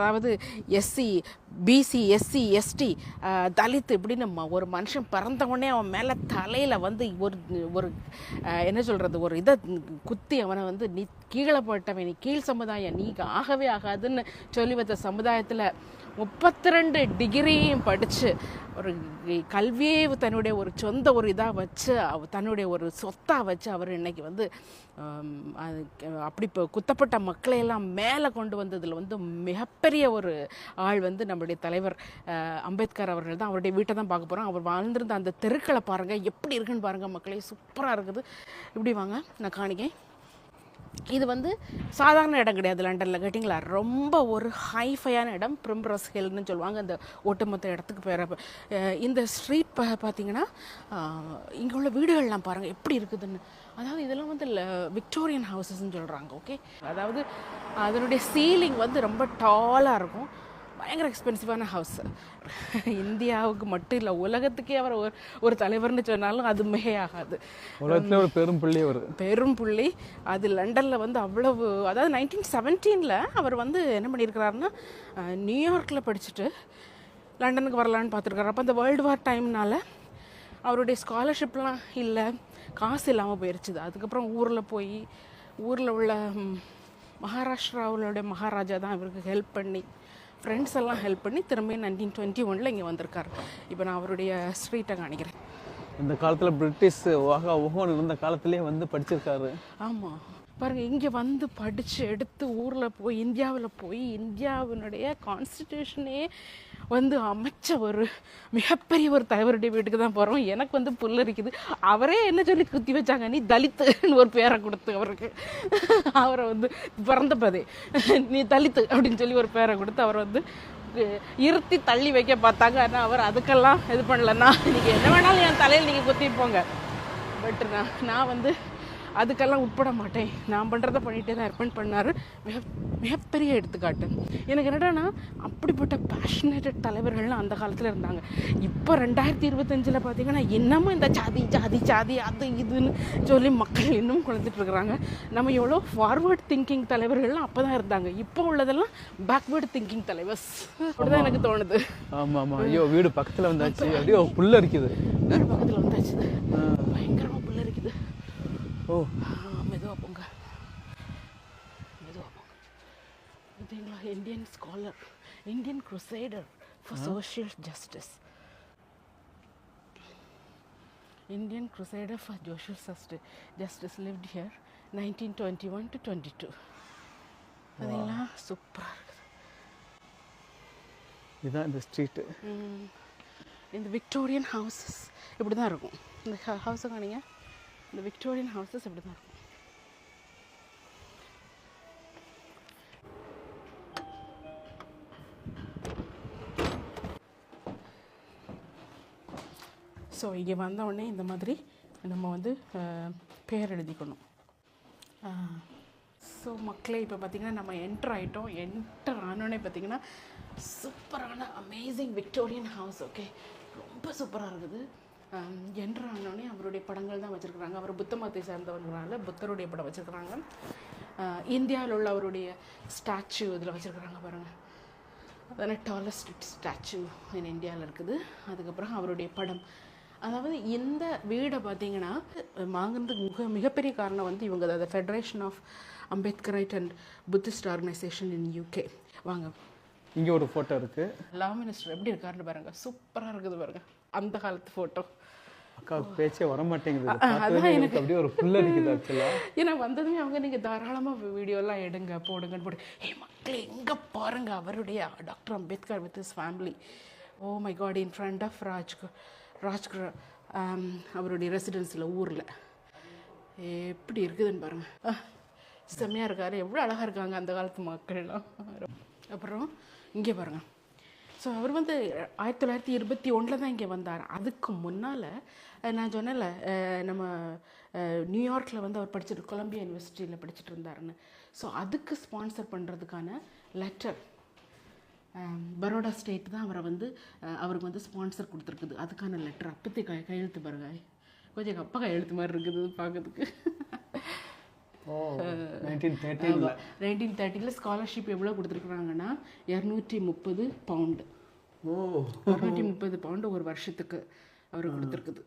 அதாவது SC BC SC ST Dalit இப்படின்னு ம- ஒரு மனுஷன் பிறந்த உடனே அவன் மேலே தலையில் வந்து ஒரு ஒரு என்ன சொல்கிறது ஒரு இதை குத்தி அவனை வந்து நீ கீழே போட்டவன் நீ கீழ் சமுதாயம் நீ ஆகவே ஆகாதுன்னு சொல்லி வச்ச சமுதாயத்தில் முப்பத்தி ரெண்டு டிகிரியும் படித்து ஒரு கல்வியே தன்னுடைய ஒரு சொந்த ஒரு இதாக வச்சு அவ தன்னுடைய ஒரு சொத்தாக வச்சு அவர் இன்னைக்கு வந்து அப்படி இப்போ குத்தப்பட்ட மக்களையெல்லாம் மேலே கொண்டு வந்ததில் வந்து மிகப்பெரிய ஒரு ஆள் வந்து நம்ம நம்முடைய தலைவர் அம்பேத்கர் அவர்கள் தான் அவருடைய வீட்டை தான் பார்க்க போகிறோம் அவர் வாழ்ந்திருந்த அந்த தெருக்களை பாருங்கள் எப்படி இருக்குன்னு பாருங்கள் மக்களே சூப்பராக இருக்குது. இப்படி வாங்க நான் காணிக்கேன் இது வந்து சாதாரண இடம் கிடையாது லண்டனில் கேட்டிங்களா? ரொம்ப ஒரு ஹைஃபையான இடம் பிரிம்ரஸ் ஹில்னு சொல்லுவாங்க அந்த ஒட்டுமொத்த இடத்துக்கு பேர இந்த ஸ்ட்ரீட் பா பார்த்தீங்கன்னா இங்கே உள்ள வீடுகள்லாம் பாருங்கள் எப்படி இருக்குதுன்னு. அதாவது இதெல்லாம் வந்து விக்டோரியன் ஹவுசஸ்ன்னு சொல்கிறாங்க ஓகே? அதாவது அதனுடைய சீலிங் வந்து ரொம்ப டாலாக இருக்கும். பயங்கர எக்ஸ்பென்சிவான ஹவுஸ் இந்தியாவுக்கு மட்டும் இல்லை உலகத்துக்கே அவர் ஒரு ஒரு தலைவர்னு சொன்னாலும் அது மிகையாகாது உலகத்துல ஒரு பெரும் புள்ளி அவர். பெரும் புள்ளி. அது லண்டனில் வந்து அவ்வளவு அதாவது நைன்டீன் செவன்டீனில் அவர் வந்து என்ன பண்ணியிருக்கிறாருன்னா நியூயார்க்கில் படிச்சுட்டு லண்டனுக்கு வரலான்னு பார்த்துருக்காரு. அப்போ அந்த வேர்ல்டு வார் டைம்னால அவருடைய ஸ்காலர்ஷிப்லாம் இல்லை காசு இல்லாமல் போயிருச்சுது. அதுக்கப்புறம் ஊரில் போய் ஊரில் உள்ள மகாராஷ்டிராவுடைய மகாராஜா தான் இவருக்கு ஹெல்ப் பண்ணி ஃப்ரெண்ட்ஸ் எல்லாம் ஹெல்ப் பண்ணி திரும்பி நைன்டீன் டுவெண்ட்டி ஒனில் இங்கே வந்திருக்காரு. இப்போ நான் அவருடைய ஸ்ட்ரீட்டை காணிக்கிறேன். இந்த காலத்துல பிரிட்டிஷ் ஓகா ஓகோன்னு இருந்த காலத்திலேயே வந்து படிச்சிருக்காரு. ஆமாம் பாருங்கள் இங்கே வந்து படித்து எடுத்து ஊரில் போய் இந்தியாவில் போய் இந்தியாவினுடைய கான்ஸ்டிடியூஷனே வந்து அமைச்ச ஒரு மிகப்பெரிய ஒரு தலைவருடைய வீட்டுக்கு தான் போகிறோம் எனக்கு வந்து புல்லரிக்குது அவரே என்ன சொல்லி குத்தி வச்சாங்க? நீ தலித்துன்னு ஒரு பேரை கொடுத்து அவருக்கு. அவரை வந்து பிறந்தப்பதே. நீ தலித்து அப்படின்னு சொல்லி ஒரு பேரை கொடுத்து அவர் வந்து இருத்தி தள்ளி வைக்க பார்த்தாங்க. ஆனால் அவர் அதுக்கெல்லாம் இது பண்ணலன்னா நீங்கள் என்ன வேணாலும் என் தலையில் நீங்கள் குத்திப்போங்க பட் நான் நான் வந்து அதுக்கெல்லாம் உட்பட மாட்டேன். நான் பண்ணுறத பண்ணிகிட்டே தான் இருப்பேன் பண்ணார். மிக மிகப்பெரிய எடுத்துக்காட்டு. எனக்கு என்னடான்னா அப்படிப்பட்ட பேஷனேட்டட் தலைவர்கள்லாம் அந்த காலத்தில் இருந்தாங்க. இப்போ ரெண்டாயிரத்தி இருபத்தஞ்சில் பார்த்தீங்கன்னா இன்னமும் இந்த ஜாதி ஜாதி ஜாதி அது இதுன்னு சொல்லி மக்கள் இன்னும் குழந்துட்டு இருக்கிறாங்க. நம்ம எவ்வளோ ஃபார்வர்ட் திங்கிங் தலைவர்கள்லாம் அப்போ தான் இருந்தாங்க. இப்போ உள்ளதெல்லாம் பேக்வேர்டு திங்கிங் தலைவர்ஸ். அப்படிதான் எனக்கு தோணுது. ஆமா ஆமா. ஐயோ வீடு பக்கத்துல வந்தாச்சு. அப்படியே புல்ல இருக்குது வீடு பக்கத்தில் வந்தாச்சு. பயங்கரமாக ஓ மெதுவாக போங்க மெதுவாக போங்க பார்த்தீங்களா Indian scholar Indian crusader for social justice Indian crusader for social justice justice lived here nineteen twenty one to twenty two பார்த்தீங்களா சூப்பராக இருக்குது இதுதான் இந்த ஸ்ட்ரீட்டு. இந்த விக்டோரியன் ஹவுசஸ் இப்படி தான் இருக்கும் இந்த ஹவுஸை காணிங்க இந்த விக்டோரியன் ஹவுசஸ் இப்படி தான் இருக்கும். ஸோ இங்கே வந்தவுடனே இந்த மாதிரி நம்ம வந்து பேர் எழுதிக்கணும். ஸோ மக்களே இப்போ பார்த்தீங்கன்னா நம்ம என்டர் ஆகிட்டோம் என்டர் ஆனோடனே பார்த்தீங்கன்னா சூப்பரான அமேசிங் விக்டோரியன் ஹவுஸ் ஓகே ரொம்ப சூப்பராக இருக்குது. என்டர் ஆனோடனே அவருடைய படங்கள் தான் வச்சுருக்குறாங்க. அவர் புத்த மதத்தை சேர்ந்தவங்களால புத்தருடைய படம் வச்சுருக்குறாங்க. இந்தியாவில் உள்ள அவருடைய ஸ்டாச்சு இதில் வச்சுருக்குறாங்க பாருங்கள் அதான டாலஸ்ட் ஸ்டாச்சு இன் இந்தியாவில் இருக்குது. அதுக்கப்புறம் அவருடைய படம். அதாவது இந்த வீடை பார்த்தீங்கன்னா வாங்குறதுக்கு மிக மிகப்பெரிய காரணம் வந்து இவங்க அதாவது federation of Ambedkarite and Buddhist organisation in UK வாங்க. இங்க ஒரு போட்டோ இருக்கு. லா மினிஸ்டர் எப்படி இருக்காருன்னு பாருங்க. சூப்பராக இருக்குது பாருங்க. அந்த காலத்து ஃபோட்டோ அக்கா பேச்சே வர மாட்டேங்குது இதை பார்த்ததுமே எனக்கு அப்படியே ஒரு இருக்குது ஆக்சுவலா ஏன்னா வந்ததுமே அவங்க நீங்கள் தாராளமாக வீடியோலாம் எடுங்க போடுங்கன்னு போடு ஏ மக்களே எங்கே பாருங்க அவருடைய doctor Ambedkar with his family oh my god in front of Raj ராஜ்கர் அவருடைய ரெசிடென்ஸில் ஊரில். எப்படி இருக்குதுன்னு பாருங்க. ஆ, செம்மையாக இருக்காரு. எவ்வளோ அழகாக இருக்காங்க அந்த காலத்து மக்கள்லாம் அப்புறம் இங்கே பாருங்க. ஸோ அவர் வந்து ஆயிரத்தி தொள்ளாயிரத்தி இருபத்தி ஒன்றில் தான் இங்கே வந்தார். அதுக்கு முன்னால் நான் சொன்னேன்ல நம்ம நியூயார்க்கில் வந்து அவர் படிச்சுட்டு கொலம்பியா யூனிவர்சிட்டியில் படிச்சுட்டு இருந்தாருன்னு. ஸோ அதுக்கு ஸ்பான்சர் பண்ணுறதுக்கான லெட்டர் பரோடா ஸ்டேட் தான் அவரை வந்து அவருக்கு வந்து ஸ்பான்சர் கொடுத்துருக்குது. அதுக்கான லெட்டர் அப்பத்தி கை கையெழுத்து பாருங்க. கொஞ்சம் எங்கள் அப்பா கையெழுத்து மாதிரி இருக்குது பார்க்கறதுக்கு. நைன்டீன் தேர்ட்டியில் ஸ்காலர்ஷிப் எவ்வளோ கொடுத்துருக்குறாங்கன்னா இரநூற்றி முப்பது பவுண்டு ஓ. இரநூற்றி முப்பது பவுண்டு ஒரு வருஷத்துக்கு அவர் கொடுத்துருக்குது.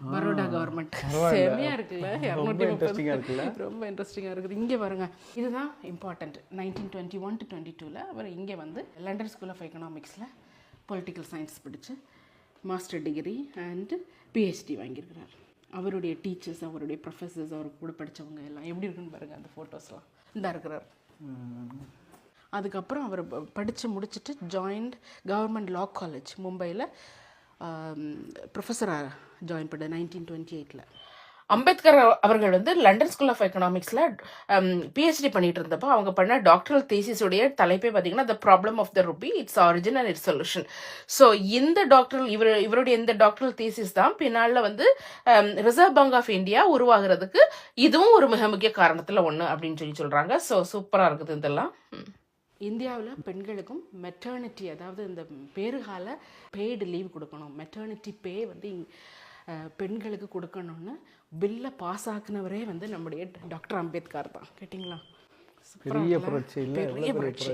பரோடா கவர்மெண்ட் செமையாக இருக்குல்ல இரநூத்தி இருக்குல்ல. ரொம்ப இன்ட்ரெஸ்டிங்காக இருக்குது. இங்கே பாருங்க இதுதான் important nineteen twenty one to twenty டூவில் அவர் இங்கே வந்து லண்டன் ஸ்கூல் ஆஃப் எக்கனாமிக்ஸில் பொலிட்டிக்கல் சயின்ஸ் படித்து மாஸ்டர் டிகிரி அண்ட் பிஹெச்டி வாங்கியிருக்கிறார். அவருடைய டீச்சர்ஸ் அவருடைய ப்ரொஃபஸர்ஸ் அவர் கூட படித்தவங்க எல்லாம் எப்படி இருக்குன்னு பாருங்கள் அந்த ஃபோட்டோஸ்லாம் இந்த இருக்கிறார். அதுக்கப்புறம் அவர் படித்து முடிச்சுட்டு ஜாயின்ட் கவர்மெண்ட் லா காலேஜ் மும்பையில் ப்ரொஃபஸராக ஜாயின் பண்ண நைன்டீன் டுவெண்ட்டி எயிட்டில் அம்பேத்கர் அவர்கள் வந்து லண்டன் ஸ்கூல் ஆஃப் எக்கனாமிக்ஸில் பிஹெச்டி பண்ணிட்டு இருந்தப்போ அவங்க பண்ண டாக்டரல் தேசிஸுடைய தலைப்பே பார்த்தீங்கன்னா the problem of the rupee its origin and its solution so இந்த டாக்டரல் இவர் இவருடைய இந்த டாக்டரல் தேசிஸ் தான் பின்னால் வந்து ரிசர்வ் பேங்க் ஆஃப் இந்தியா உருவாகிறதுக்கு இதுவும் ஒரு மிக முக்கிய காரணத்தில் ஒன்று அப்படின்னு சொல்லி சொல்கிறாங்க ஸோ சூப்பராக இருக்குது இதெல்லாம். இந்தியாவில் பெண்களுக்கும் மெட்டர்னிட்டி அதாவது இந்த பேறுகால பெய்டு லீவ் கொடுக்கணும். மெட்டர்னிட்டி பே வந்து பெண்களுக்கு கொடுக்கணும்னு பில்லை பாஸ் ஆக்குனவரே வந்து நம்முடைய டாக்டர் அம்பேத்கர் தான். கேட்டிங்களா? பெரிய? புரட்சி பெரிய புரட்சி.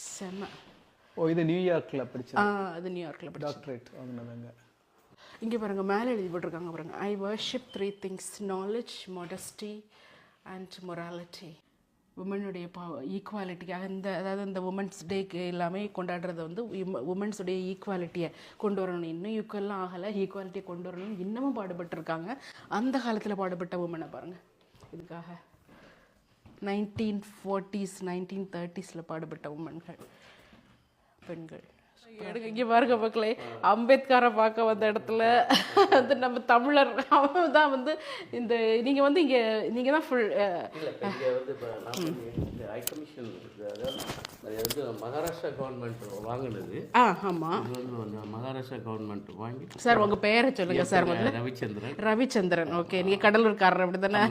செம்ம ஓ இது நியூயார்க்கில் படிச்சது. ஆ அது நியூயார்க்கில் படி டாக்டரேட் வாங்கினதாங்க இங்கே பாருங்க மேலே எழுதி போட்டிருக்காங்க பாருங்க. I worship three things knowledge modesty and morality உமனுடைய பா ஈக்குவாலிட்டியாக இந்த அதாவது இந்த உமன்ஸ் டேக்கு எல்லாமே கொண்டாடுறது வந்து உமன்ஸுடைய ஈக்குவாலிட்டியை கொண்டு வரணும். இன்னும் ஈக்குவல்லாம் ஆகலை. ஈக்குவாலிட்டியை கொண்டு வரணும் இன்னமும் பாடுபட்டிருக்காங்க. அந்த காலத்தில் பாடுபட்ட உமனை பாருங்கள் இதுக்காக. நைன்டீன் ஃபோர்ட்டிஸ் நைன்டீன் தேர்ட்டிஸில் பாடுபட்ட உமன்கள் பெண்கள். எடுங்க இங்கே பாருங்க மக்களே. அம்பேத்கரை பார்க்க வந்த இடத்துல வந்து நம்ம தமிழர் அவன் தான் வந்து இந்த நீங்கள் வந்து இங்கே நீங்கள் தான் ஃபுல் இல்லை இப்போ இங்கே வந்து இப்போ நான் வந்து இந்த ஹை கமிஷன் அதாவது மகாராஷ்டிரா கவர்மெண்ட் வாங்கினது. ஆ ஆமாம் மகாராஷ்டிரா கவர்மெண்ட் வாங்கி சார் உங்கள் பெயரை சொல்லுங்க சார் முதல்ல. ரவிச்சந்திரன். ரவிச்சந்திரன். ஓகே நீங்கள் கடலூர்காரர் அப்படி தானே.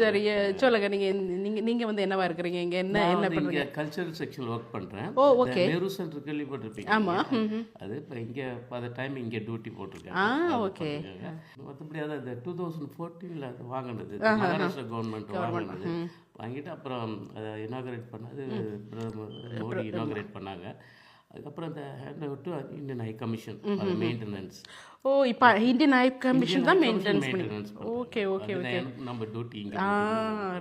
சரி சொல்லுங்க நீங்கள் நீங்கள் நீங்கள் வந்து என்னவா இருக்கிறீங்க? இங்கே என்ன என்ன பண்ணுறீங்க கல்ச்சரல் செக்ஷன் ஒர்க் பண்ணுறேன் ஓ, okay. நேரு சென்டர் கேள்விப்பட்டிருப்பீங்க ஆமா, அது இப்போ இங்கே அந்த டைம் இங்கே டியூட்டி அது. போட்டிருக்காங்க. மற்றபடி அதான் இந்த டூ தௌசண்ட் ஃபோர்டீனில் அது வாங்கினது. மகாராஷ்டிரா கவர்மெண்ட் வாங்கினது. வாங்கிட்டு அப்புறம் அதை இனாகரேட் பண்ணது பிரதமர் மோடி இனாகரேட் பண்ணாங்க. அதுக்கப்புறம் அந்த hand over to Indian high commission maintenance oh இப்போ இந்தியன் ஐ கமிஷன் தான் maintenance maintenance okay okay okay நம்ம டியூட்டி இங்கே ஆ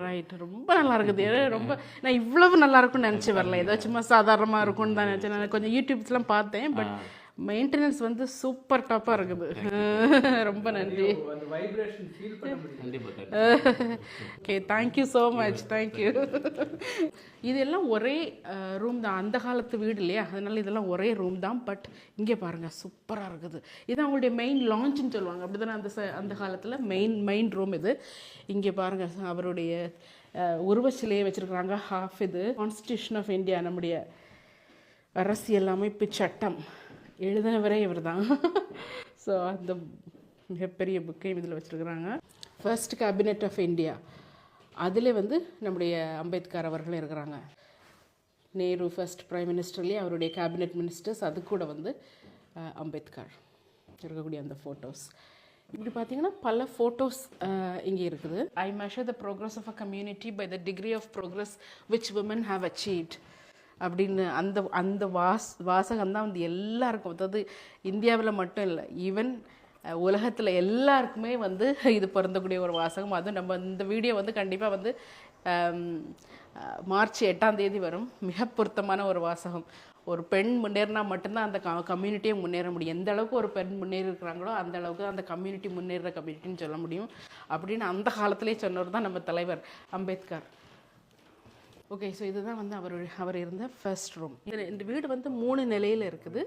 ரைட் ரொம்ப நல்லா இருக்குது ரொம்ப நான் இவ்வளவு நல்லா இருக்கும்னு நினச்சி வரல. ஏதோ சும்மா சாதாரணமாக இருக்கும்னு தான் நினச்சேன். நான் கொஞ்சம் யூடியூப்ஸ்லாம் பார்த்தேன் பட் மெயின்டெனன்ஸ் வந்து சூப்பர் டாப்பாக இருக்குது. ரொம்ப நன்றி. Okay thank you so much thank you இதெல்லாம் ஒரே ரூம் தான். அந்த காலத்து வீடு இல்லையா? அதனால இதெல்லாம் ஒரே ரூம் தான். பட் இங்கே பாருங்கள் சூப்பராக இருக்குது. இது அவங்களுடைய மெயின் லான்ச்னு சொல்லுவாங்க. அப்படி தானே அந்த ச- அந்த காலத்தில் மெயின் மெயின் ரூம் இது. இங்கே பாருங்கள் அவருடைய உருவச்சிலையை வச்சுருக்குறாங்க. ஹாஃப் இது. கான்ஸ்டியூஷன் ஆஃப் இந்தியா நம்முடைய அரசியல் அமைப்பு சட்டம். எழுதினவரே இவர் தான் ஸோ அந்த மிகப்பெரிய புக்கையும் இதில் வச்சுருக்குறாங்க. ஃபர்ஸ்ட் கேபினெட் ஆஃப் இந்தியா அதில் வந்து நம்முடைய அம்பேத்கர் அவர்கள் இருக்கிறாங்க. நேரு ஃபர்ஸ்ட் ப்ரைம் மினிஸ்டர்லேயே அவருடைய கேபினெட் மினிஸ்டர்ஸ் அது கூட வந்து அம்பேத்கர். இருக்கக்கூடிய அந்த ஃபோட்டோஸ் இப்படி பார்த்தீங்கன்னா பல ஃபோட்டோஸ் இங்கே இருக்குது. I measure the progress of a community by the degree of progress which women have achieved அப்படின்னு அந்த அந்த வாஸ் வாசகம் தான் வந்து எல்லாருக்கும். அதாவது இந்தியாவில் மட்டும் இல்லை ஈவன் உலகத்தில் எல்லாருக்குமே வந்து இது பொருந்தக்கூடிய ஒரு வாசகம். அதுவும் நம்ம இந்த வீடியோ வந்து கண்டிப்பாக வந்து மார்ச் எட்டாம் தேதி வரும். மிக பொருத்தமான ஒரு வாசகம். ஒரு பெண் முன்னேறினா மட்டும்தான் அந்த கம்யூனிட்டியே முன்னேற முடியும். எந்த அளவுக்கு ஒரு பெண் முன்னேறி இருக்கிறாங்களோ அந்த அளவுக்கு அந்த கம்யூனிட்டி முன்னேற கம்யூனிட்டின்னு சொல்ல முடியும். அப்படின்னு அந்த காலத்திலே சொன்னவர் தான் நம்ம தலைவர் அம்பேத்கர். ஓகே ஸோ இதுதான் வந்து அவர் அவர் இருந்த ஃபர்ஸ்ட் ரூம் இந்த வீடு வந்து மூணு நிலையில் இருக்குது.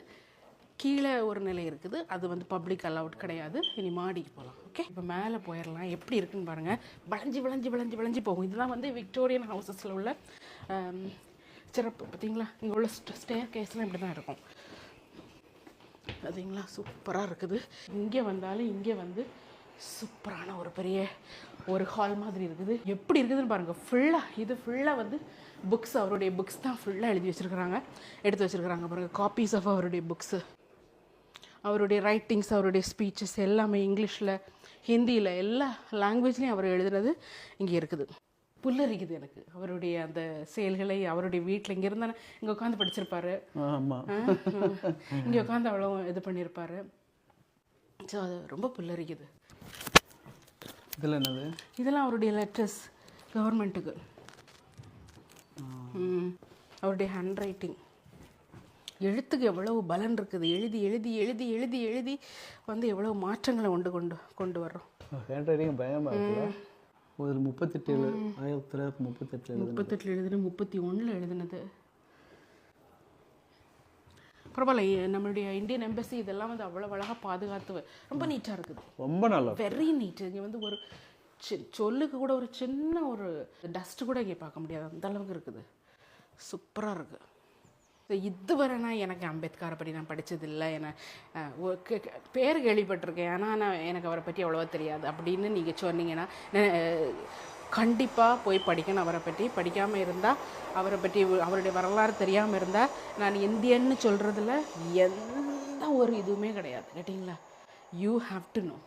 கீழே ஒரு நிலை இருக்குது. அது வந்து பப்ளிக் அலவுட் கிடையாது. இனி மாடிக்கு போகலாம் ஓகே இப்போ மேலே போயிடலாம் எப்படி இருக்குன்னு பாருங்கள் விளைஞ்சி விளைஞ்சி விளைஞ்சி விளைஞ்சி போகும். இதுதான் வந்து விக்டோரியன் ஹவுசஸில் உள்ள um, சிறப்பு. பார்த்தீங்களா இங்கே உள்ள ஸ்டேர் கேஸ்லாம் இப்படி தான் இருக்கும். பார்த்தீங்களா சூப்பராக இருக்குது. இங்கே வந்தாலும் இங்கே வந்து சூப்பரான ஒரு பெரிய ஒரு ஹால் மாதிரி இருக்குது. எப்படி இருக்குதுன்னு பாருங்கள் ஃபுல்லாக இது ஃபுல்லாக வந்து புக்ஸ் அவருடைய புக்ஸ் தான் ஃபுல்லாக எழுதி வச்சுருக்குறாங்க. எடுத்து வச்சுருக்குறாங்க பாருங்கள் காப்பீஸ் ஆஃப் அவருடைய புக்ஸு அவருடைய ரைட்டிங்ஸ் அவருடைய ஸ்பீச்சஸ் எல்லாமே இங்கிலீஷில் ஹிந்தியில் எல்லா லாங்குவேஜ்லேயும் அவர் எழுதுனது இங்கே இருக்குது. புல்லரிக்குது எனக்கு. அவருடைய அந்த செயல்களை அவருடைய வீட்டில் இங்கே இருந்தானே இங்கே உட்காந்து படிச்சிருப்பாரு. இங்கே உட்காந்து அவ்வளோ இது பண்ணியிருப்பாரு ஸோ அது ரொம்ப புல்லரிக்குது. இதில் என்னது? இதெல்லாம் அவருடைய லெட்டர்ஸ் கவர்மெண்ட்டுக்கு அவருடைய ஹேண்ட் ரைட்டிங் எழுத்துக்கு எவ்வளவு பலன் இருக்குது. எழுதி எழுதி எழுதி எழுதி எழுதி வந்து எவ்வளவு மாற்றங்களை கொண்டு கொண்டு கொண்டு வர்றோம். ஹேண்ட் ரைட்டிங் பயமாக இருக்குல்ல ஒரு முப்பத்தெட்டு ஆயிரத்தி தொள்ளாயிரத்தி முப்பத்தெட்டு எழுது முப்பத்தெட்டில் எழுதுனது முப்பத்தி ஒன்றில் எழுதுனது. பரவாயில்ல நம்மளுடைய இந்தியன் எம்பசி இதெல்லாம் வந்து அவ்வளோ அழகாக பாதுகாத்து ரொம்ப நீட்டாக இருக்குது. ரொம்ப நல்லா. வெரி நீட் இங்கே வந்து ஒரு சி- சொல்லுக்கு கூட ஒரு சின்ன ஒரு டஸ்ட் கூட இங்கே பார்க்க முடியாது. அந்த அளவுக்கு இருக்குது. சூப்பராக இருக்குது இதுவரை நான் எனக்கு அம்பேத்கரை பற்றி நான் படிச்சது இல்லை என பேர் கேள்விப்பட்டிருக்கேன். ஆனால் நான் எனக்கு அவரை பற்றி அவ்வளோவா தெரியாது. அப்படின்னு நீங்கள் சொன்னீங்கன்னா கண்டிப்பாக போய் படிக்கணும் அவரை பற்றி. படிக்காமல் இருந்தால் அவரை பற்றி அவருடைய வரலாறு தெரியாமல் இருந்தால் நான் இந்தியன்னு சொல்கிறதுல எந்த ஒரு இதுவுமே கிடையாது. கேட்டிங்களா? You have to know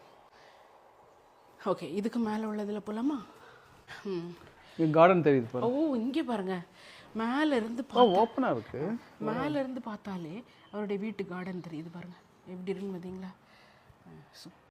okay இதுக்கு மேலே உள்ளதில் போலாமா? கார்டன் தெரியுது ஓ இங்கே பாருங்க. மேலே இருந்து ஓப்பனாக இருக்கு. மேலே இருந்து பார்த்தாலே அவருடைய வீட்டு கார்டன் தெரியுது பாருங்க. எப்படி இருக்குன்னு பார்த்தீங்களா? சூப்பர்